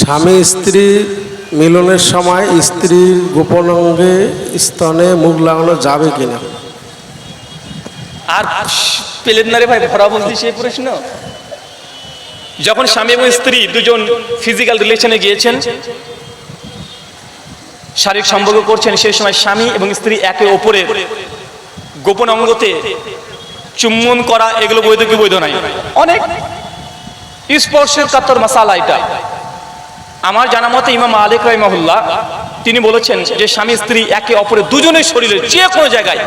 স্বামী স্ত্রী মিলনের সময় স্ত্রীর গোপন অঙ্গে স্তনে মুখ লাগানো যাবে কিনা? আর পেলেন না রে ভাই, ভরা বলছি সেই প্রশ্ন। যখন স্বামী এবং স্ত্রী দুজন ফিজিক্যাল রিলেশনে গিয়েছেন, শারীরিক সম্পর্ক করছেন, সেই সময় স্বামী এবং স্ত্রী একে অপরের গোপন অঙ্গতে চুম্বন করা, এগুলো বৈধ কি বৈধ নাই? অনেক স্পর্শের কাতর মাসালা এটা। আমার জানা মতে ইমাম আলিক রহিমাহুল্লাহ, তিনি বলেছেন যে স্বামী স্ত্রী একে অপরের দুজনের শরীরে যে কোনো জায়গায়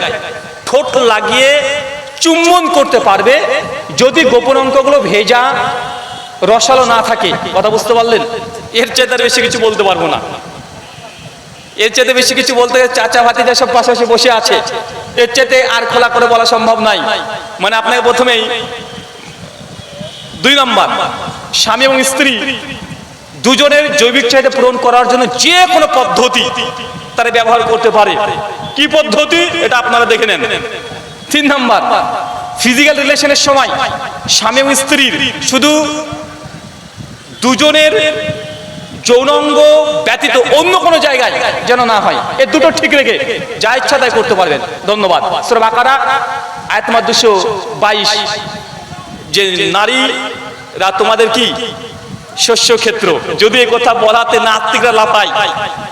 ঠোঁট লাগিয়ে চুম্বন করতে পারবে, যদি গোপন অঙ্কগুলো ভেজা, রসালো না থাকে। কথা বুঝতে পারলেন? এর আর বেশি কিছু বলতে পারব না। এর চাইতে বেশি কিছু বলতে চাচা ভাতিজা সব পাশাপাশি বসে আছে। এর চাইতে আর খোলা করে বলা সম্ভব নাই। মানে আপনাকে প্রথমেই দুই নম্বর, স্বামী এবং স্ত্রী দুজনের জৈবিক চাহিদা পূরণ করার জন্য যে কোনো পদ্ধতি তারা ব্যবহার করতে পারে। কি পদ্ধতি? এটা আপনারা দেখে নেন। তিন নাম্বার ফিজিক্যাল রিলেশনের সময় স্বামী এবং স্ত্রীর শুধু দুজনের যৌনাঙ্গ ব্যতীত অন্য কোনো জায়গায় যেন না হয়, এ দুটো ঠিক রেখে যা ইচ্ছা তাই করতে পারবেন। ধন্যবাদ। সুরা বাকারা আয়াতমার দুশো বাইশ। যে নারীরা তোমাদের কি? শস্য ক্ষেত্র যদি এই কথা বলাতে নাস্তিকরা লাপাই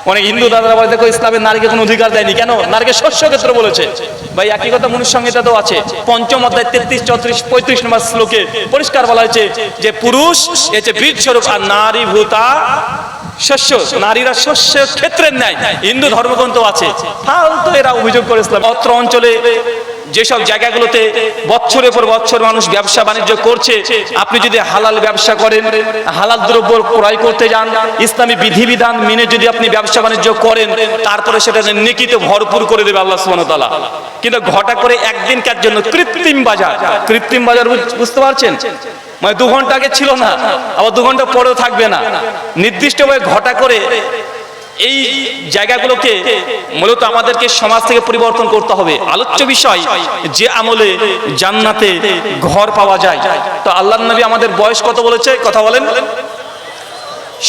অনেক হিন্দু দাদারা বলে, দেখো ইসলামের নারীকে কোনো অধিকার দেয়নি। কেন? নারীকে শস্য ক্ষেত্র বলেছে। ভাই, একই কথা মনুষ্য তো আছে। পঞ্চম অধ্যায় তেত্রিশ, চৌত্রিশ, পঁয়ত্রিশ নম্বর শ্লোকে পরিষ্কার বলা হয়েছে যে, পুরুষ এছে বীজ স্বরূপ আর নারী ভূতা শস্য। নারীরা শস্য ক্ষেত্রের ন্যায়। হিন্দু ধর্মগ্রন্থ আছে। ফালতু এরা অভিযোগ করে ইসলাম। অত্র অঞ্চলে যেসব জায়গাগুলোতে বছরের পর বছর মানুষ ব্যবসা বাণিজ্য করছে, আপনি যদি হালাল ব্যবসা করেন, হালাল দ্রব্য ক্রয় করতে যান, ইসলামী বিধিবিধান মেনে যদি আপনি ব্যবসা বাণিজ্য করেন, তারপরে সেটা নেকিতে ভরপুর করে দেবে আল্লাহ সুবহানাহু কিন্তু ঘটা করে একদিনকার জন্য? কৃত্রিম বাজার। কৃত্রিম বাজার বুঝতে পারছেন? মানে দু ঘণ্টা আগে ছিল না, আবার দু ঘণ্টা পরেও থাকবে না। নির্দিষ্টভাবে ঘটা করে এই জায়গাগুলোকে মূলত আমাদেরকে সমাজ থেকে পরিবর্তন করতে হবে। আলোচ্য বিষয়, যে আমলে জান্নাতে ঘর পাওয়া যায়। তো আল্লাহ নবী আমাদের বয়স কত বলেছে? কথা বলেন।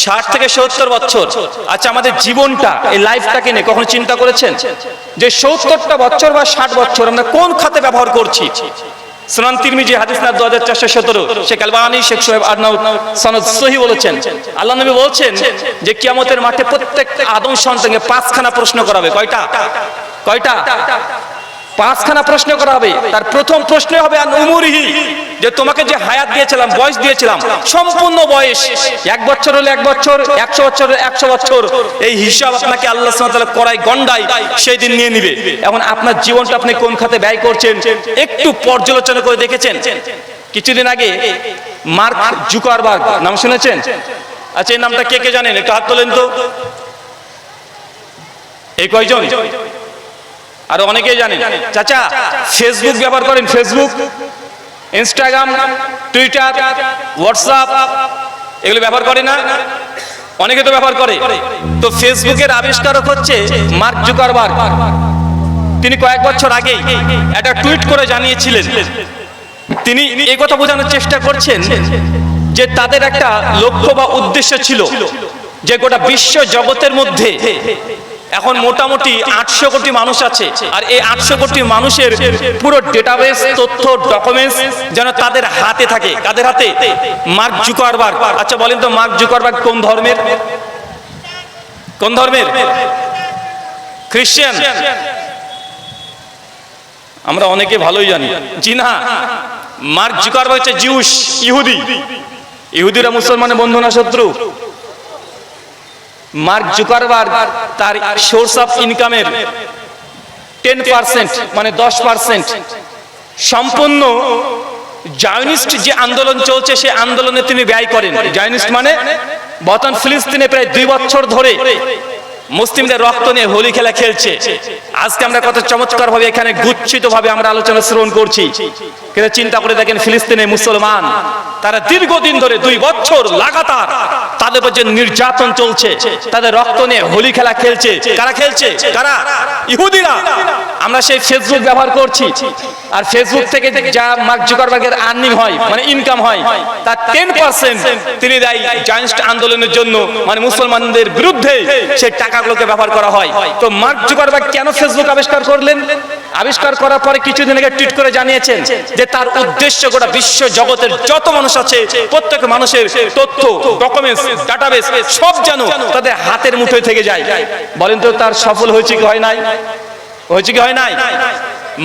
ষাট থেকে সত্তর বছর। আচ্ছা আমাদের জীবনটা, এই লাইফটাকে নিয়ে কখনো চিন্তা করেছেন? যে সত্তরটা বছর বা ষাট বছর আমরা কোন খাতে ব্যবহার করছি? সুনান তিরমিজি, হাদিস না দু হাজার চারশো সতেরো। শেখ আলবানি, শেখ সোহেব আদনাউ সনদ সহি বলেছেন। আল্লাহ নবী বলছেন যে কিয়ামতের মাঠে প্রত্যেক আদম সন্তানকে পাঁচখানা প্রশ্ন করাবে। কয়টা? কয়টা? পাঁচখানা প্রশ্ন করা হবে। তার প্রথম প্রশ্ন হবে যে তোমাকে যে হায়াত দিয়েছিলাম, বয়স দিয়েছিলাম, সম্পূর্ণ বয়স। এক বছর হলে এক বছর, একশো বছর হলে একশো বছর। এই হিসাব আপনাকে আল্লাহ করাই গন্ডাই সেই দিন নিয়ে নিবে। এখন আপনার জীবনটা আপনি কোন খাতে ব্যয় করছেন, একটু পর্যালোচনা করে দেখেছেন? কিছুদিন আগে মার্ক জুকারবার্গ, নাম শুনেছেন? আচ্ছা এই নামটা কে কে জানেন? একটু হাত তোলেন তো। এই কয়জন? আর অনেকেই জানেন। চাচা ফেসবুক ব্যবহার করেন ফেসবুক ইনস্টাগ্রাম টুইটার হোয়াটসঅ্যাপ এগুলো ব্যবহার করে না? অনেকে তো ব্যবহার করে। তো ফেসবুকের আবিষ্কারক হচ্ছে মার্ক জুকারবার্গ তিনি কয়েক বছর আগেই একটা টুইট করে জানিয়েছিলেন। তিনি এই কথা বোঝানোর চেষ্টা করছেন যে তাদের একটা লক্ষ্য বা উদ্দেশ্য ছিল যে গোটা বিশ্ব জগতের মধ্যে এখন মোটামুটি আটশো কোটি মানুষ আছে। আর এই আটশো কোটি মানুষের পুরো ডেটাবেস তথ্য ডকুমেন্টস যেন তাদের হাতে থাকে। কাদের হাতে মার্ক জুকারবার্গ আচ্ছা বলেন তো মার্ক জুকারবার্গ কোন ধর্মের? কোন ধর্মের? খ্রিস্টান আমরা অনেকে ভালোই জানি। জি মার্ক জুকারবার্গ হচ্ছে জিউস ইহুদি। ইহুদিরা মুসলমানের বন্ধু না শত্রু? মার্ক জুকারবার তার সোর্স অফ ইনকামের টেন পার্সেন্ট মানে দশ পার্সেন্ট। সম্পূর্ণ জায়নিস্ট যে আন্দোলন চলছে, সে আন্দোলনে তিনি ব্যয় করেন। জায়নিস্ট মানে বর্তমান ফিলিস্তিনে প্রায় দুই বছর ধরে মুসলিমদের রক্ত নিয়ে হোলি খেলা খেলছে। আজকে আমরা কত চমৎকার ভাবে এখানে গুচ্ছিত ভাবে আমরা আলোচনা শ্রবণ করছি। কিন্তু চিন্তা করে দেখেন ফিলিস্তিনে মুসলমান, তারা দীর্ঘদিন ধরে দুই বছর লাগাতার তাদের উপর যে নির্যাতন চলছে, তাদের রক্ত নিয়ে হোলি খেলা খেলছে। কারা খেলছে? কারা? ইহুদিরা। আমরা সেই ফেসবুক ব্যবহার করছি। আর ফেসবুক থেকে যা মার্ক জুকারবার্গের আর্নিং হয় মানে ইনকাম হয়, তার টেন পার্সেন্ট তিনি দেয় জায়েন্ট আন্দোলনের জন্য। মানে মুসলমানদের বিরুদ্ধে সেই টাকাগুলোকে ব্যবহার করা হয়। তো মার্ক জুকারবার্গ কেন ফেসবুক আবিষ্কার করলেন? আবিষ্কার করার পরে কিছুদিন আগে টুইট করে জানিয়েছেন যে তার উদ্দেশ্য গোটা বিশ্ব জগতের যত মানুষ আছে, প্রত্যেক মানুষের তথ্য ডকুমেন্টস ডাটাবেস সব যেন তাদের হাতের মুঠোয় থেকে যায়। বলেন তো তার সফল হয়েছে কি হয় নাই? হয়েছে কি হয় নাই?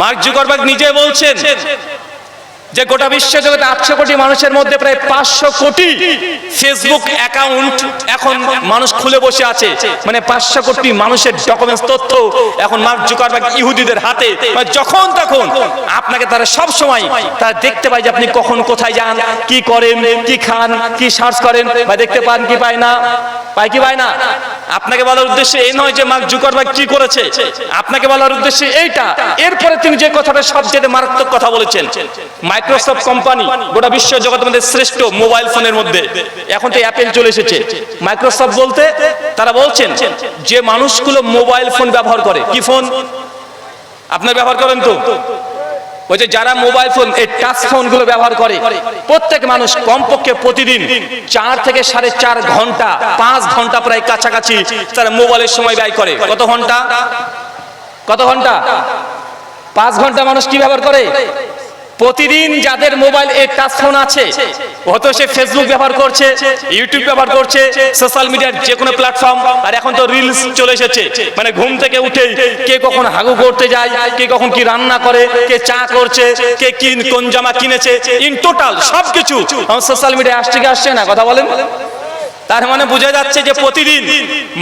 মার্ক জুকারবার্গ নিজে বলছেন যে গোটা বিশ্ব জগতে আটশো কোটি মানুষের মধ্যে প্রায় পাঁচশো কোটি ফেসবুক অ্যাকাউন্ট এখন মানুষ খুলে বসে আছে। মানে পাঁচশো কোটি মানুষের ডকুমেন্টস তথ্য এখন মার্ক জুকারবার্গ ইহুদিদের হাতে। মানে যখন তখন আপনাকে তারা সব সময় তারা দেখতে পায় যে আপনি কখন কোথায় যান, কি করেন, কি খান, কি সার্চ করেন, বা দেখতে পান কি পায় না। পায় কি পায় না? আপনাকে বলার উদ্দেশ্য এই নয় যে মার্ক জুকারবার্গ কি করেছে। আপনাকে বলার উদ্দেশ্য এইটা। এরপরে তিনি যে কথাটা সবচেয়ে মারাত্মক কথা বলেছেন, মাইক্রোসফট কোম্পানি গোটা বিশ্ব জগতের মধ্যে শ্রেষ্ঠ মোবাইল ফোনের মধ্যে। এখন তো অ্যাপেল চলে এসেছে। মাইক্রোসফট বলতে তারা বলছেন যে মানুষগুলো মোবাইল ফোন ব্যবহার করে। কি ফোন? আপনার ব্যবহার করেন তো? ওই যে যারা মোবাইল ফোন, এই টাচ ফোনগুলো ব্যবহার করে, প্রত্যেক মানুষ কমপক্ষে প্রতিদিন চার থেকে সাড়ে চার ঘণ্টা, পাঁচ ঘণ্টা প্রায় কাছাকাছি তারা মোবাইলের সময় ব্যয় করে। কত ঘণ্টা? কত ঘণ্টা? পাঁচ ঘণ্টা মানুষ কি ব্যবহার করে? প্রতিদিন যাদের মোবাইল এ টাচ ফোন আছে, হয়তো সে ফেসবুক ব্যবহার করছে ইউটিউব ব্যবহার করছে সোশ্যাল মিডিয়ার যে কোনো প্ল্যাটফর্ম আর এখন তো রিলস চলে এসেছে। মানে ঘুম থেকে উঠে কে কখন হাগু করতে যায়, কে কখন কি রান্না করে, কে চা করছে, কে কি কোন জামা কিনেছে ইন টোটাল সবকিছু সোশ্যাল মিডিয়া আসছে কি আসছে না, কথা বলেন? তার মানে বোঝা যাচ্ছে যে প্রতিদিন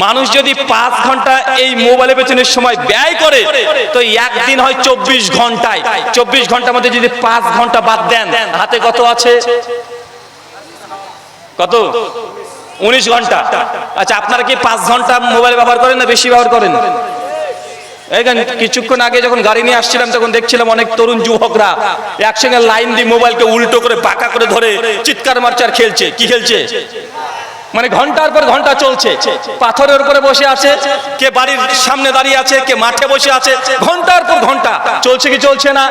মানুষ যদি পাঁচ ঘণ্টা এই মোবাইলের পেছনে সময় ব্যয় করে, তো একদিন হয় চব্বিশ ঘন্টায়। চব্বিশ ঘণ্টার মধ্যে যদি পাঁচ ঘণ্টা বাদ দেন, হাতে কত আছে? কত? উনিশ ঘণ্টা। আচ্ছা আপনারা কি পাঁচ ঘণ্টা মোবাইল ব্যবহার করেন না বেশি ব্যবহার করেন? এইখানে কিছুক্ষণ আগে যখন গাড়ি নিয়ে আসছিলাম, তখন দেখছিলাম অনেক তরুণ যুবকরা একসঙ্গে লাইন দিয়ে মোবাইলকে উল্টো করে পাকা করে ধরে চিৎকার মারচার খেলছে। কি খেলছে? মানে ঘণ্টার পর ঘণ্টা চলছে। পাথরের উপরে বসে আছে, কে বাড়ির সামনে দাঁড়িয়ে আছে, কে মাঠে বসে আছে, ঘণ্টার পর ঘণ্টা। চলছে কি চলছে না?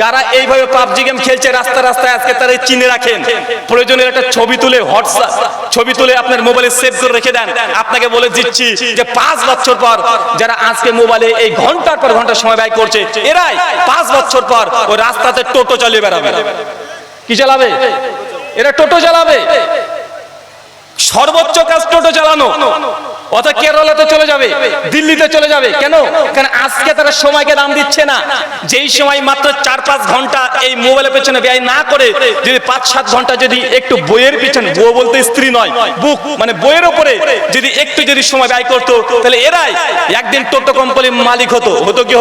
যারা এইভাবে পাবজি গেম খেলছে রাস্তা রাস্তায় আজকে তারা চিনে রাখেন। প্রয়োজনে একটা ছবি তুলে, হোয়াটসঅ্যাপ ছবি তুলে আপনার মোবাইলে সেভ করে রেখে দেন। আপনাকে বলে দিচ্ছি যে পাঁচ বছর পর যারা আজকে মোবাইলে এই ঘণ্টার পর ঘণ্টা সময় ব্যয় করছে, এরাই পাঁচ বছর পর ওই রাস্তাতে টোটো চালিয়ে বেড়াবে। কি চালাবে? এরা টোটো চালাবে? সর্বোচ্চ কাজ টোটো চালানো। অথবা কেরলাতে চলে যাবে, দিল্লিতে চলে যাবে। কেন? কারণ আজকে তারা সময়কে দাম দিচ্ছে না। যেই সময় মাত্র চার পাঁচ ঘণ্টা এই মোবাইলের পেছনে ব্যয় না করে, যদি পাঁচ সাত ঘণ্টা যদি একটু বইয়ের পিছনে, বউ বলতে স্ত্রী নয়, বুক মানে বইয়ের উপরে যদি একটু যদি সময় ব্যয় করতো, তাহলে এরাই একদিন টোটো কোম্পানির মালিক হতো। হতো কি